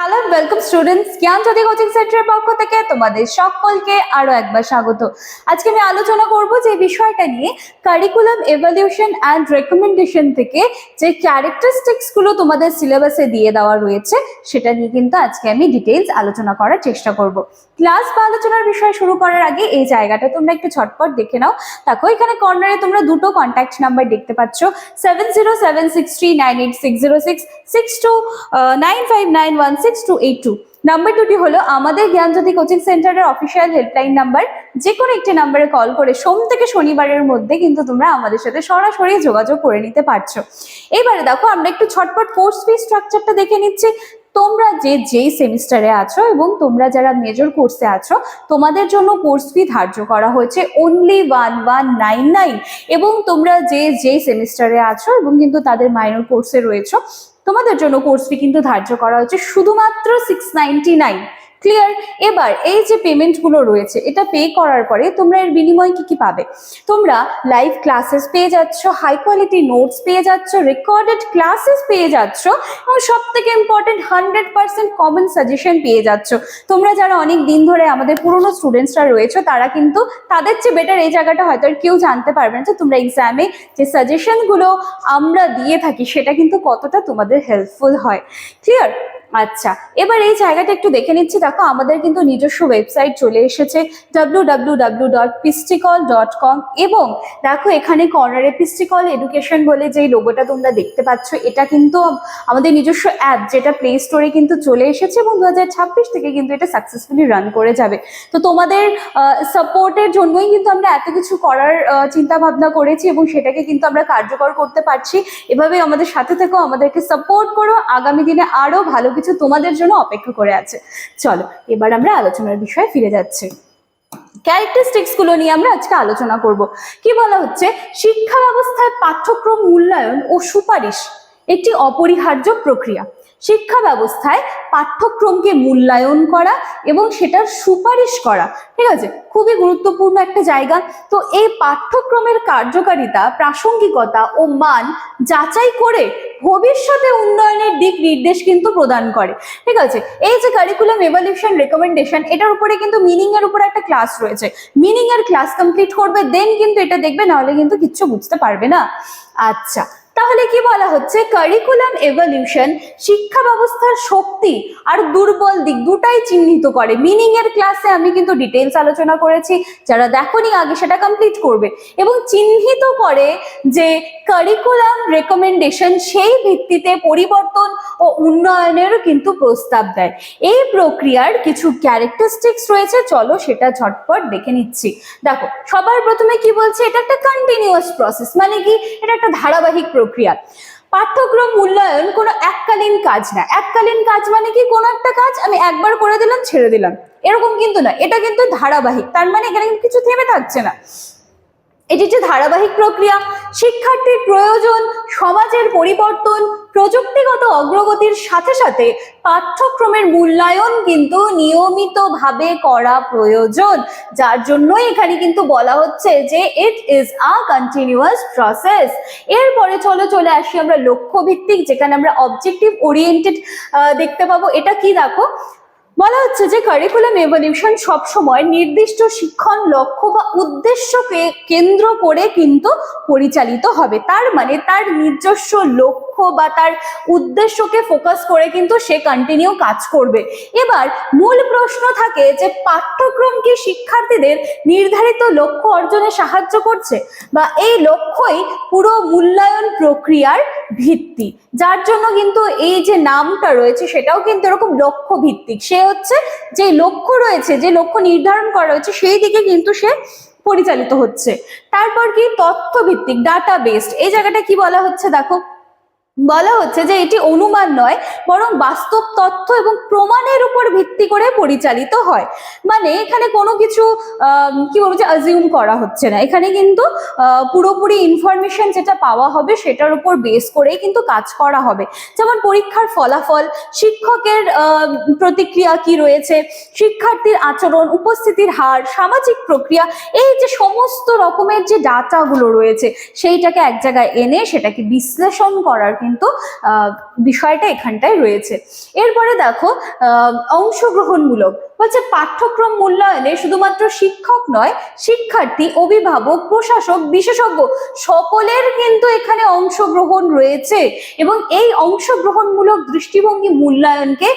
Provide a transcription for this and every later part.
Hello welcome students জ্ঞান জ্যোতি coaching সেন্টারের পক্ষ থেকে তোমাদের সকলকে আরও একবার স্বাগত। আজকে আমি আলোচনা করব যে বিষয়টা নিয়ে কারিকুলাম এভলিউশন অ্যান্ড রেকমেন্ডেশন থেকে যে ক্যারেক্টারিস্টিক্সগুলো তোমাদের সিলেবাসে দিয়ে দেওয়া রয়েছে, সেটা নিয়ে কিন্তু আজকে আমি ডিটেলস আলোচনা করার চেষ্টা করব। ক্লাস বা আলোচনার বিষয় শুরু করার আগে এই জায়গাটা তোমরা একটু ছটপট দেখে নাও। দেখো, এখানে কর্নারে তোমরা দুটো কন্ট্যাক্ট নাম্বার দেখতে পাচ্ছ। Seven zero seven six three nine eight six zero six six two nine five nine one six two eight two number দুটি হলো আমাদের জ্ঞানজ্যোতি কোচিং সেন্টারের অফিসিয়াল হেল্পলাইন নাম্বার যে কোনো একটি নাম্বারে কল করে সোম থেকে শনিবারের মধ্যে কিন্তু তোমরা আমাদের সাথে সরাসরি যোগাযোগ করে নিতে পারছ। এবারে দেখো, আমরা একটু ছটপট কোর্স ফি স্ট্রাকচারটা দেখে নিচ্ছি। তোমরা যে যেই সেমিস্টারে আছো এবং তোমরা যারা মেজর কোর্সে আছো, তোমাদের জন্য কোর্স ফি ধার্য করা হয়েছে only one one nine nine এবং তোমরা যে যেই সেমিস্টারে আছো এবং কিন্তু তাদের মাইনর কোর্সে রয়েছো, তোমাদের জন্য কোর্স ফি কিন্তু ধার্য করা হয়েছে শুধুমাত্র সিক্স নাইনটি নাইন ক্লিয়ার এবার এই যে পেমেন্টগুলো রয়েছে, এটা পে করার পরে তোমরা এর বিনিময়ে কি কি পাবে? তোমরা লাইভ ক্লাসেস পেয়ে যাচ্ছ হাই কোয়ালিটি নোটস পেয়ে যাচ্ছ রেকর্ডেড ক্লাসেস পেয়ে যাচ্ছ এবং সব থেকে important hundred percent common suggestion পেয়ে যাচ্ছ। তোমরা যারা অনেক দিন ধরে আমাদের পুরনো স্টুডেন্টসরা রয়েছে, তারা কিন্তু তাদের চেয়ে বেটার এই জায়গাটা হয়তো আর কেউ জানতে পারবে না যে তোমরা এক্সামে যে সাজেশনগুলো আমরা দিয়ে থাকি, সেটা কিন্তু কতটা তোমাদের হেল্পফুল হয়। ক্লিয়ার আচ্ছা এবার এই জায়গাটা একটু দেখে নিচ্ছি। দেখো, আমাদের কিন্তু নিজস্ব ওয়েবসাইট চলে এসেছে ডাব্লিউ ডট পিস্টিকল ডট কম এবং দেখো, এখানে কর্নারে পিস্টিকল এডুকেশন বলে যেই লোগোটা তোমরা দেখতে পাচ্ছ, এটা কিন্তু আমাদের নিজস্ব অ্যাপ যেটা প্লে স্টোরে কিন্তু চলে এসেছে এবং দু হাজার ছাব্বিশ থেকে কিন্তু এটা সাকসেসফুলি রান করে যাবে। তো তোমাদের সাপোর্টের জন্যই কিন্তু আমরা এত কিছু করার চিন্তা ভাবনা করেছি এবং সেটাকে কিন্তু আমরা কার্যকর করতে পারছি। এভাবে আমাদের সাথে থেকেও আমাদেরকে সাপোর্ট করো। আগামী দিনে আরও ভালো কিছু তোমাদের জন্য অপেক্ষা করে আছে। চলো, এবার আমরা আলোচনার বিষয়ে ফিরে যাচ্ছি। ক্যারেক্টারিস্টিক্সগুলো নিয়ে আমরা আজকে আলোচনা করব। কি বলা হচ্ছে? শিক্ষা ব্যবস্থায় পাঠ্যক্রম মূল্যায়ন ও সুপারিশ একটি অপরিহার্য প্রক্রিয়া। শিক্ষা ব্যবস্থায় পাঠ্যক্রমকে মূল্যায়ন করা এবং সেটার সুপারিশ করা। ঠিক আছে? খুবই গুরুত্বপূর্ণ একটা জায়গা। তো এই পাঠ্যক্রমের কার্যকারিতা, প্রাসঙ্গিকতা ও মান যাচাই করে ভবিষ্যতে উন্নয়নের দিক নির্দেশ কিন্তু প্রদান করে। ঠিক আছে? এই যে কারিকুলাম এভলিউশন রেকমেন্ডেশন এটার উপরে কিন্তু মিনিং এর উপরে একটা ক্লাস রয়েছে। মিনিং এর ক্লাস কমপ্লিট করবে দেন কিন্তু এটা দেখবে, নাহলে কিন্তু কিচ্ছু বুঝতে পারবে না। আচ্ছা তাহলে কি বলা হচ্ছে? কারিকুলাম এভলিউশন শিক্ষা ব্যবস্থার শক্তি আর দুর্বল দিক দুটাই চিহ্নিত করে। মিনিং এর ক্লাসে আমি কিন্তু ডিটেলস আলোচনা করেছি। যারা দেখোনি আগে সেটা কমপ্লিট করবে। এবং চিহ্নিত করে যে কারিকুলাম রেকমেন্ডেশন সেই ভিত্তিতে পরিবর্তন ও উন্নয়নেরও কিন্তু প্রস্তাব দেয়। এই প্রক্রিয়ার কিছু ক্যারেক্টারিস্টিক্স রয়েছে। চলো সেটা ঝটপট দেখে নিচ্ছি। দেখো, সবার প্রথমে কি বলছে? এটা একটা কন্টিনিউয়াস প্রসেস মানে কি? এটা একটা ধারাবাহিক প্রক্রিয়া। পাঠ্যক্রম মূল্যায়ন কোনো এককালীন কাজ না। এককালীন কাজ মানে কি? কোনো একটা কাজ আমি একবার করে দিলাম, ছেড়ে দিলাম। এরকম কিন্তু না। এটা কিন্তু ধারাবাহিক। তার মানে এখানে কিন্তু কিছু থেমে থাকছে না। এটি যে ধারাবাহিক প্রক্রিয়া, শিক্ষার্থীর প্রয়োজন, সমাজের পরিবর্তন, প্রযুক্তিগত অগ্রগতির সাথে সাথে পাঠ্যক্রমের মূল্যায়ন কিন্তু নিয়মিতভাবে করা প্রয়োজন। যার জন্যই এখানে কিন্তু বলা হচ্ছে যে it is a continuous process এরপরে চলো, চলে আসি আমরা লক্ষ্য ভিত্তিক যেখানে আমরা অবজেক্টিভ ওরিয়েন্টেড দেখতে পাবো। এটা কি দেখো? বলা হচ্ছে যে কারিকুলাম এভলিউশন সবসময় নির্দিষ্ট শিক্ষণ লক্ষ্য বা উদ্দেশ্যকে কেন্দ্র করে কিন্তু পরিচালিত হবে। তার মানে তার নিজস্ব লক্ষ্য বা তার উদ্দেশ্যকে ফোকাস করে কিন্তু সে কন্টিনিউ কাজ করবে। এবার মূল প্রশ্ন থাকে যে পাঠ্যক্রম কি শিক্ষার্থীদের নির্ধারিত লক্ষ্য অর্জনে সাহায্য করছে? বা এই লক্ষ্যই পুরো মূল্যায়ন প্রক্রিয়ার ভিত্তি। যার জন্য কিন্তু এই যে নামটা রয়েছে সেটাও কিন্তু এরকম লক্ষ্য ভিত্তিক। সে হচ্ছে যে লক্ষ্য রয়েছে, যে লক্ষ্য নির্ধারণ করা হয়েছে সেই দিকে কিন্তু সে পরিচালিত হচ্ছে। তারপর কি? তথ্য ভিত্তিক ডাটা বেসড এই জায়গাটা কি বলা হচ্ছে? দেখো। বলা হচ্ছে যে এটি অনুমান নয়, বরং বাস্তব তথ্য এবং প্রমাণের উপর ভিত্তি করে পরিচালিত হয়। মানে এখানে কোনো কিছু কি বলব যে অ্যাজিউম করা হচ্ছে না। এখানে কিন্তু পুরোপুরি ইনফরমেশন যেটা পাওয়া হবে সেটার উপর বেস করেই কিন্তু কাজ করা হবে। যেমন পরীক্ষার ফলাফল, শিক্ষকের প্রতিক্রিয়া কি রয়েছে, শিক্ষার্থীর আচরণ, উপস্থিতির হার, সামাজিক প্রক্রিয়া, এই যে সমস্ত রকমের যে ডাটাগুলো রয়েছে, সেইটাকে এক জায়গায় এনে সেটাকে বিশ্লেষণ করার কিন্তু আহ, বিষয়টা এখানটায় রয়েছে। এরপরে দেখো অংশগ্রহণমূলক। বলছে পাঠ্যক্রম মূল্যায়নে শুধুমাত্র শিক্ষক নয়, শিক্ষার্থী, অভিভাবক, প্রশাসক, বিশেষজ্ঞ সকলের কিন্তু এখানে অংশগ্রহণ রয়েছে। এবং এই অংশগ্রহণমূলক দৃষ্টিভঙ্গি মূল্যায়নকে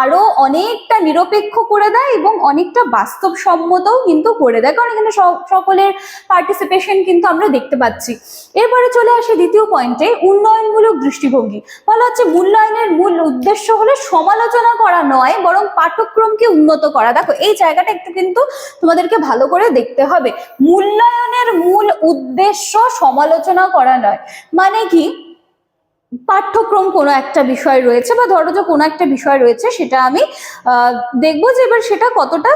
আরও অনেকটা নিরপেক্ষ করে দেয় এবং অনেকটা বাস্তবসম্মতও কিন্তু করে দেয়। কারণ এখানে সকলের পার্টিসিপেশন কিন্তু আমরা দেখতে পাচ্ছি। এরপরে চলে আসে দ্বিতীয় পয়েন্টে উন্নয়নমূলক দৃষ্টিভঙ্গি। বলা হচ্ছে মূল্যায়নের মূল উদ্দেশ্য হলো সমালোচনা করা নয়, বরং পাঠ্যক্রমকে উন্নত করা। দেখো, এই জায়গাটা একটু কিন্তু তোমাদেরকে ভালো করে দেখতে হবে। মূল্যায়নের মূল উদ্দেশ্য সমালোচনা করা নয়। মানে কি? পাঠ্যক্রম কোনো একটা বিষয় রয়েছে বা ধরো যে কোনো একটা বিষয় রয়েছে, সেটা আমি দেখব যে এবার সেটা কতটা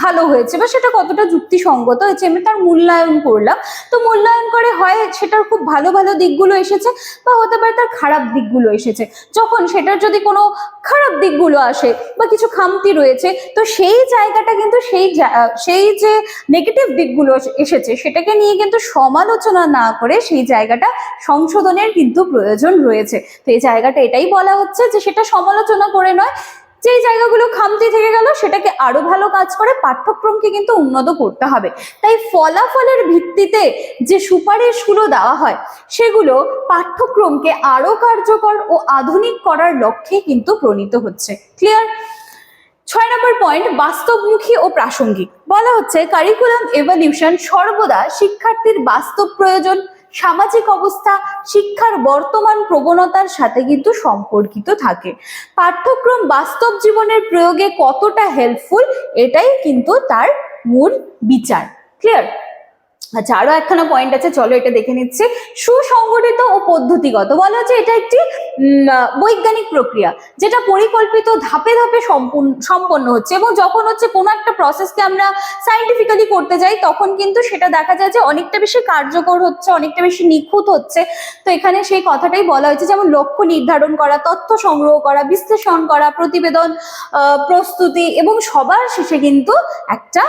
ভালো হয়েছে বা সেটা কতটা যুক্তিসঙ্গত হয়েছে। আমি তার মূল্যায়ন করলাম। তো মূল্যায়ন করে হয় সেটার খুব ভালো ভালো দিকগুলো এসেছে বা হতে পারে তার খারাপ দিকগুলো এসেছে। যখন সেটার যদি কোনো খারাপ দিকগুলো আসে বা কিছু খামতি রয়েছে, তো সেই জায়গাটা কিন্তু সেই সেই যে নেগেটিভ দিকগুলো এসেছে, সেটাকে নিয়ে কিন্তু সমালোচনা না করে সেই জায়গাটা সংশোধনের কিন্তু প্রয়োজন রয়েছে। তো এই জায়গাটা এটাই বলা হচ্ছে যে সেটা সমালোচনা করে নয় যে জায়গাগুলো খামতি থেকে গেল সেটাকে আরও ভালো কাজ করে, পাঠ্যক্রমকে কিন্তু উন্নত করতে হবে। তাই ফলাফলের ভিত্তিতে যে সুপারিশগুলো দেওয়া হয়, সেগুলো পাঠ্যক্রমকে আরও কার্যকর ও আধুনিক করার লক্ষ্যে কিন্তু প্রণীত হচ্ছে। ক্লিয়ার ছয় নম্বর পয়েন্ট বাস্তবমুখী ও প্রাসঙ্গিক। বলা হচ্ছে কারিকুলাম এভলিউশন সর্বদা শিক্ষার্থীর বাস্তব প্রয়োজন সামাজিক অবস্থা, শিক্ষার বর্তমান প্রবণতার সাথে কিন্তু সম্পর্কিত থাকে। পাঠ্যক্রম বাস্তব জীবনের প্রয়োগে কতটা হেল্পফুল এটাই কিন্তু তার মূল বিচার। ক্লিয়ার আচ্ছা আরও একখানা পয়েন্ট আছে, চলো এটা দেখে নিচ্ছি। সুসংগঠিত ও পদ্ধতিগত, বলা হচ্ছে এটা একটি বৈজ্ঞানিক প্রক্রিয়া, যেটা পরিকল্পিত ধাপে ধাপে সম্পন্ন হচ্ছে এবং যখন হচ্ছে কোনো একটা প্রসেসকে আমরা সাইন্টিফিক্যালি করতে যাই, তখন কিন্তু সেটা দেখা যায় যে অনেকটা বেশি কার্যকর হচ্ছে, অনেকটা বেশি নিখুঁত হচ্ছে। তো এখানে সেই কথাটাই বলা হয়েছে, যেমন লক্ষ্য নির্ধারণ করা, তথ্য সংগ্রহ করা, বিশ্লেষণ করা, প্রতিবেদন প্রস্তুতি এবং সবার শেষে কিন্তু একটা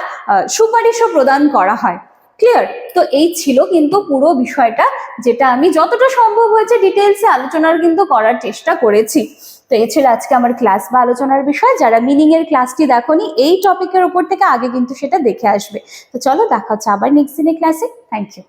সুপারিশও প্রদান করা হয়। ক্লিয়ার তো এই ছিল কিন্তু পুরো বিষয়টা, যেটা আমি যতটা সম্ভব হয়েছে ডিটেলসে আলোচনার কিন্তু করার চেষ্টা করেছি। তো এই ছিল আজকে আমার ক্লাস বা আলোচনার বিষয়। যারা মিনিং এর ক্লাসটি দেখনি, এই টপিকের উপর থেকে আগে কিন্তু সেটা দেখে আসবে। তো চলো, দেখা হচ্ছে আবার নেক্সট দিনে ক্লাসে থ্যাংক ইউ